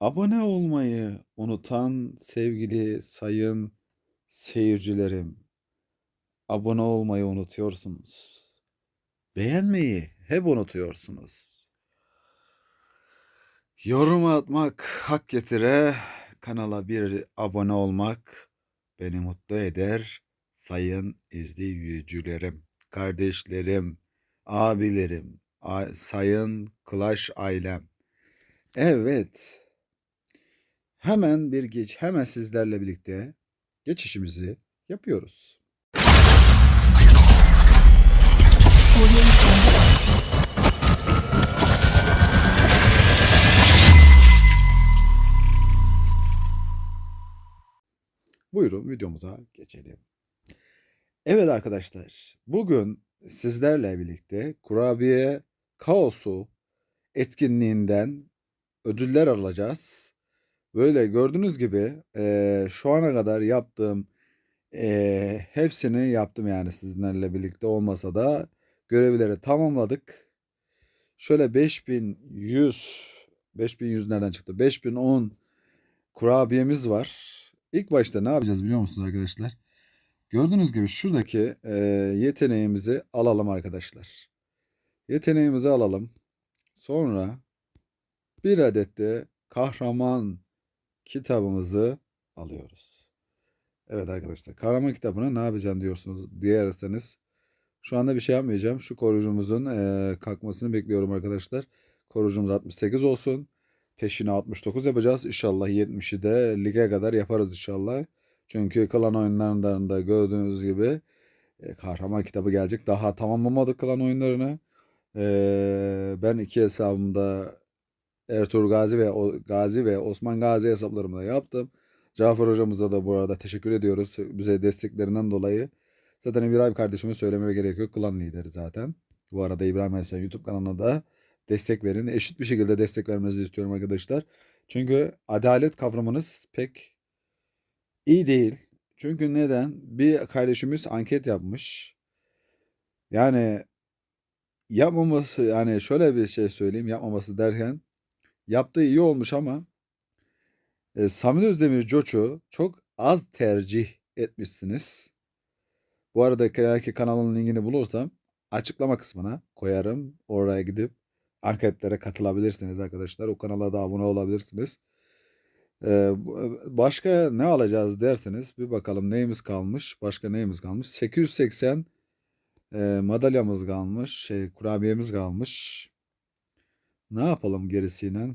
Abone olmayı unutan sevgili sayın seyircilerim, abone olmayı unutuyorsunuz. Beğenmeyi hep unutuyorsunuz. Yorum atmak hak getire, kanala bir abone olmak beni mutlu eder. Sayın izleyicilerim, kardeşlerim, abilerim, sayın Clash ailem. Evet. Hemen bir geç, hemen sizlerle birlikte geçişimizi yapıyoruz. Buyurun videomuza geçelim. Evet arkadaşlar, bugün sizlerle birlikte kurabiye kaosu etkinliğinden ödüller alacağız. Böyle gördüğünüz gibi eee, şu ana kadar yaptığım eee, hepsini yaptım yani sizinlerle birlikte olmasa da görevleri tamamladık. Şöyle 5100 5100 nereden çıktı? 5010 kurabiyemiz var. İlk başta ne yapacağız biliyor musunuz arkadaşlar? Gördüğünüz gibi şuradaki eee, yeteneğimizi alalım arkadaşlar. Yeteneğimizi alalım. Sonra bir adet de kahraman kitabımızı alıyoruz. Evet arkadaşlar kahraman kitabına ne yapacaksın diyorsunuz diyerseniz şu anda bir şey yapmayacağım. Şu koruyucumuzun eee, kalkmasını bekliyorum arkadaşlar. Koruyucumuz 68 olsun. Peşine 69 yapacağız. İnşallah 70'i de lige kadar yaparız inşallah. Çünkü klan oyunlarında gördüğünüz gibi e, kahraman kitabı gelecek. Daha tamamlamadık klan oyunlarını. Eee, ben iki hesabımda Ertuğrul Gazi ve o, Gazi ve Osman Gazi hesaplarımı da yaptım. Cafer hocamıza da bu arada teşekkür ediyoruz bize desteklerinden dolayı. Zaten İbrahim kardeşime söylememe gerek yok. Klan lideri zaten. Bu arada İbrahim Esen YouTube kanalına da destek verin. Eşit bir şekilde destek vermenizi istiyorum arkadaşlar. Çünkü adalet kavramınız pek iyi değil. Çünkü neden? Bir kardeşimiz anket yapmış. Yani yapmaması yani şöyle bir şey söyleyeyim yapmaması derken yaptığı iyi olmuş ama e, Sami Özdemir Coç'u çok az tercih etmişsiniz. Bu arada eğer ki kanalın linkini bulursam açıklama kısmına koyarım. Oraya gidip anketlere katılabilirsiniz arkadaşlar. O kanala da abone olabilirsiniz. Ee, başka ne alacağız derseniz bir bakalım neyimiz kalmış. Başka neyimiz kalmış? 880 e, madalyamız kalmış. Şey kurabiyemiz kalmış. Ne yapalım gerisiyle?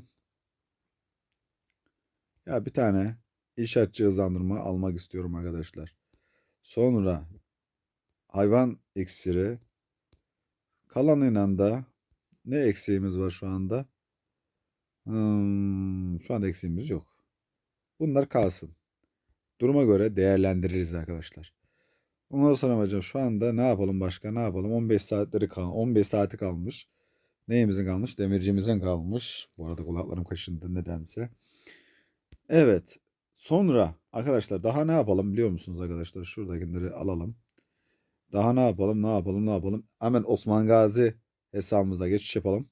Ya bir tane inşaatçı hızlandırma almak istiyorum arkadaşlar. Sonra hayvan iksiri. Kalanıyla da ne eksiğimiz var şu anda? Hmm, şu anda eksiğimiz yok. Bunlar kalsın. Duruma göre değerlendiririz arkadaşlar. Ondan sonra hocam şu anda ne yapalım başka ne yapalım? 15 saatleri kal 15 saati kalmış. Neyimizin kalmış? Demircimizin kalmış. Bu arada kulaklarım kaşındı nedense. Evet. Sonra arkadaşlar daha ne yapalım biliyor musunuz arkadaşlar? Şuradakileri alalım. Daha ne yapalım ne yapalım ne yapalım? Hemen Osman Gazi hesabımıza geçiş yapalım.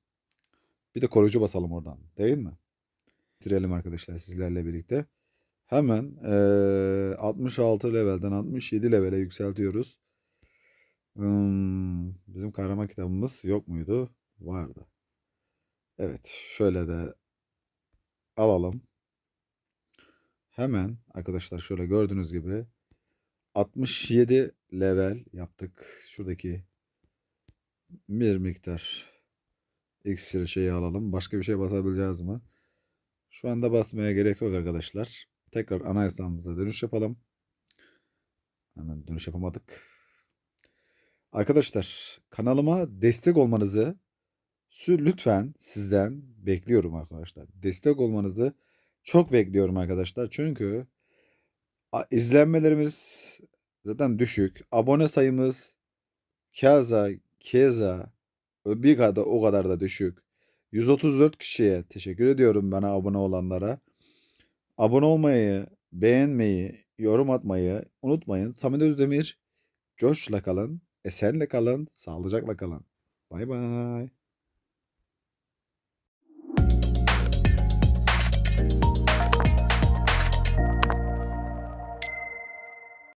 Bir de koruyucu basalım oradan. Değil mi? Bitirelim arkadaşlar sizlerle birlikte. Hemen eee 66 levelden 67 levele yükseltiyoruz. Hmm, bizim kahraman kitabımız yok muydu? Vardı. Evet, şöyle de alalım. Hemen arkadaşlar şöyle gördüğünüz gibi 67 level yaptık. Şuradaki bir miktar iksir şeyi alalım. Başka bir şey basabileceğiz mi? Şu anda basmaya gerek yok arkadaşlar. Tekrar ana hesabımıza dönüş yapalım. Hemen dönüş yapamadık. Arkadaşlar kanalıma destek olmanızı lütfen sizden bekliyorum arkadaşlar. Destek olmanızı çok bekliyorum arkadaşlar. Çünkü izlenmelerimiz zaten düşük. Abone sayımız keza keza bir kadar o kadar da düşük. 134 kişiye teşekkür ediyorum bana abone olanlara. Abone olmayı, beğenmeyi, yorum atmayı unutmayın. Samet Özdemir, coşla kalın, esenle kalın, sağlıcakla kalın. Bay bay.